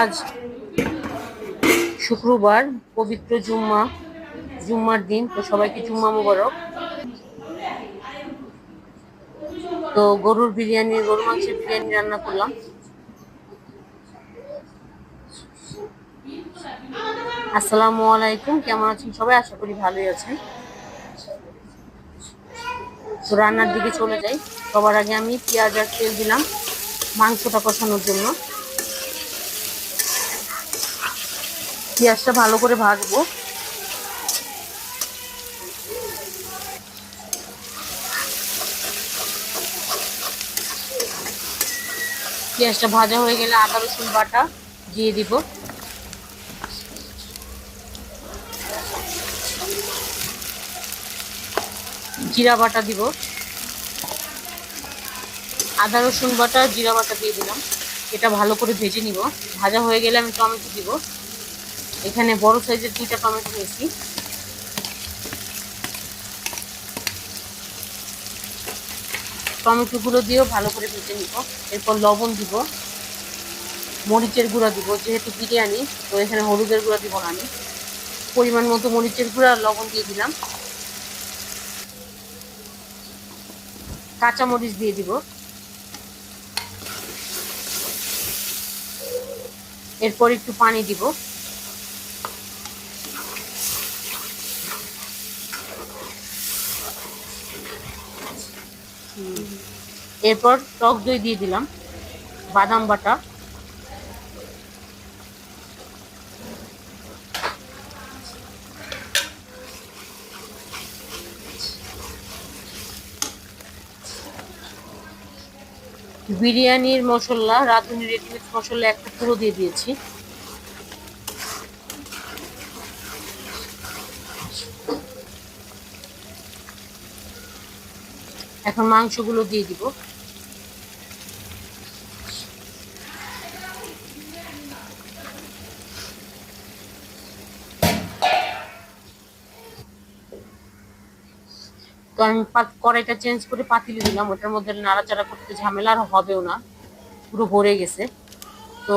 আজ শুক্রবার, পবিত্র জুম্মা, জুম্মার দিন, তো সবাইকে জুম্মা মুবারক। তো গরুর বিরিয়ানি গরু মাংসের বিরিয়ানি রান্না করলাম। আসসালামু আলাইকুম, কেমন আছেন? সবাই আশা করি ভালোই আছেন। তো রান্নার দিকে চলে যাই। সবার আগে আমি পেঁয়াজ আর তেল দিলাম। মাংসটা কষানোর জন্য। পেঁয়াজটা ভালো করে ভাজবো। পেঁয়াজটা ভাজা হয়ে গেলে আদা, রসুন বাটা দিয়ে দিব। জিরা বাটা দিব। আদা রসুন বাটা, জিরা বাটা দিয়ে দিলাম। এটা ভালো করে ভেজে নিব। ভাজা হয়ে গেলে আমি টমেটো দিব। এখানে বড় সাইজের দুইটা টমেটো নিয়েছি। টমেটোগুলো দিয়েও ভালো করে ভেজে নিব। এরপর লবণ দিব। মরিচের গুঁড়া দিব, যেহেতু বিরিয়ানি, তো এখানে হলুদের গুঁড়া দিব না আমি। পরিমাণ মতো মরিচের গুঁড়া আর লবণ দিয়ে দিলাম। কাঁচামরিচ দিয়ে দিব। এরপর একটু পানি দিব। এরপর টক দই দিয়ে দিলাম বাদাম বাটা। বিরিয়ানির মশলা রাঁধুনি রেডিমেড মশলা একটা পুরো দিয়ে দিয়েছি। এখন মাংসগুলো দিয়ে দিব। তো আমি কড়াইটা চেঞ্জ করে পাতিলে দিলাম, ওটার মধ্যে নাড়াচাড়া করতে ঝামেলা আর হবেও না, পুরো ভরে গেছে। তো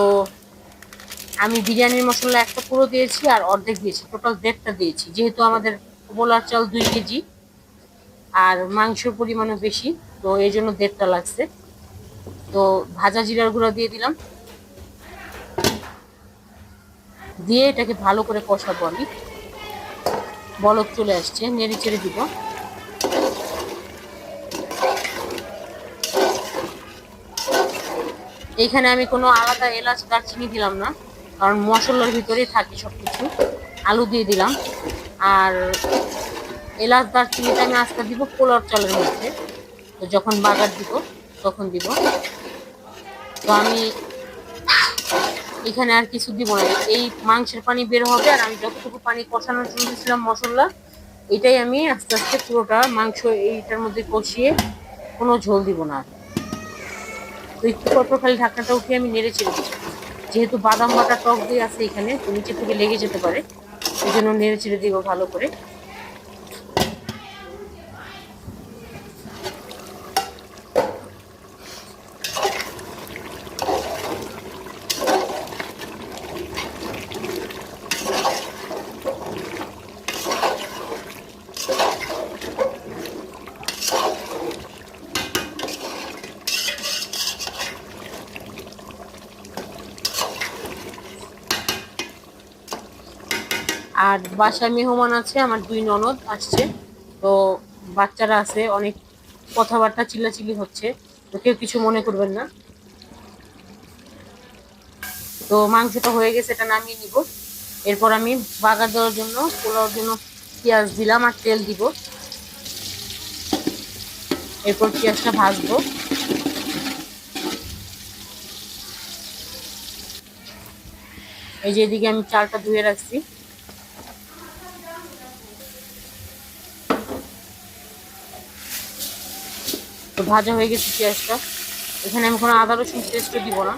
আমি বিরিয়ানির মশলা একটা পুরো দিয়েছি আর অর্ধেক দিয়েছি টোটাল দেড়টা দিয়েছি। যেহেতু আমাদের বোলার চাল দুই কেজি আর মাংসের পরিমাণও বেশি, তো এই জন্য দেড়টা লাগছে। তো ভাজা জিরার গুঁড়া দিয়ে দিলাম। দিয়ে এটাকে ভালো করে কষাবো আমি। বলক চলে আসছে, নেড়ে চেড়ে দিব। এইখানে আমি কোনো আলাদা এলাচ দারচিনি দিলাম না, কারণ মশলার ভিতরেই থাকে সব কিছু আলু দিয়ে দিলাম। আর এলাচ দারচিনিটা আমি আস্তে দিব পোলার চালের মধ্যে। তো যখন বাগার দিব, তখন দিব। তো আমি এখানে আর কিছু দিব না। এই মাংসের পানি বের হবে আর আমি যতটুকু পানি কষানোর জন্য দিয়েছিলাম মশলা, এটাই আমি আস্তে আস্তে পুরোটা মাংস এইটার মধ্যে কষিয়ে কোনো ঝোল দিব না আর। তো একটু পরপর খালি ঢাকনাটা উঠিয়ে আমি নেড়ে ছেড়ে দিচ্ছি। যেহেতু বাদাম বাটা টক দিয়ে আছে এখানে নিচে থেকে লেগে যেতে পারে। ওই জন্য নেড়ে ছেড়ে দিব ভালো করে। আর বাসায় মেহমান আছে, আমার দুই ননদ আসছে। তো বাচ্চারা আছে, অনেক কথাবার্তা চিল্লাচিল্লি হচ্ছে। তো কেউ কিছু মনে করবেন না। তো মাংসটা হয়ে গেছে, এটা নামিয়ে নিব। এরপর আমি বাগার দেওয়ার জন্য, পোলাওর জন্য পেঁয়াজ দিলাম আর তেল দিব। এরপর পেঁয়াজটা ভাজবো। এই যে এদিকে আমি চালটা ধুয়ে রাখছি। তো ভাজা হয়ে গেছে পেঁয়াজটা। এখানে আমি কোনো আদা রসুন পেস্টও দিব না,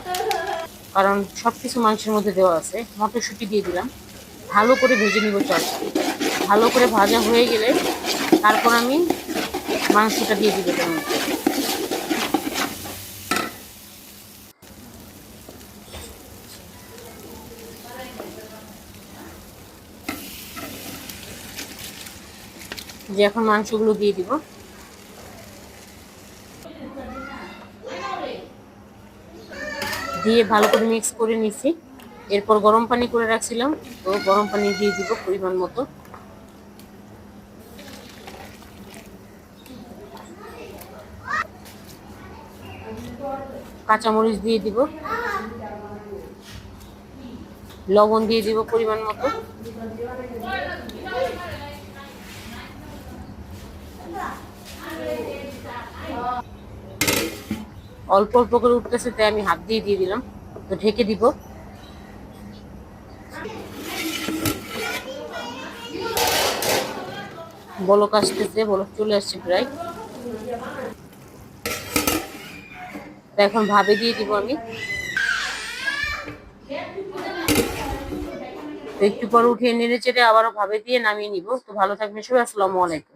কারণ সব কিছু মাংসের মধ্যে দেওয়া আছে। মটরশুঁটি দিয়ে দিলাম। ভালো করে ভেজে নিব চালটা ভালো করে ভাজা হয়ে গেলে তারপর আমি মাংসটা দিয়ে দিব তার মধ্যে। যে এখন মাংসগুলো দিয়ে দিব। দিয়ে ভালো করে মিক্স করে নিছি এরপর গরম পানি করে রাখছিলাম, তো গরম পানি দিয়ে দিব পরিমাণ মতো। কাঁচামরিচ দিয়ে দিব। লবণ দিয়ে দিব পরিমাণ মতো। অল্প অল্প করে উঠতেছে, তাই আমি হাত দিয়ে দিয়ে দিলাম। তো ঢেকে দিব। বলক আসতেছে, বলক চলে আসছে প্রায়। এখন ভাবে দিয়ে দিব আমি। একটু পর উঠিয়ে নেড়ে চেড়ে আবারও ভাবে দিয়ে নামিয়ে নিব। তো ভালো থাকবেন সবাই, আসসালামু আলাইকুম।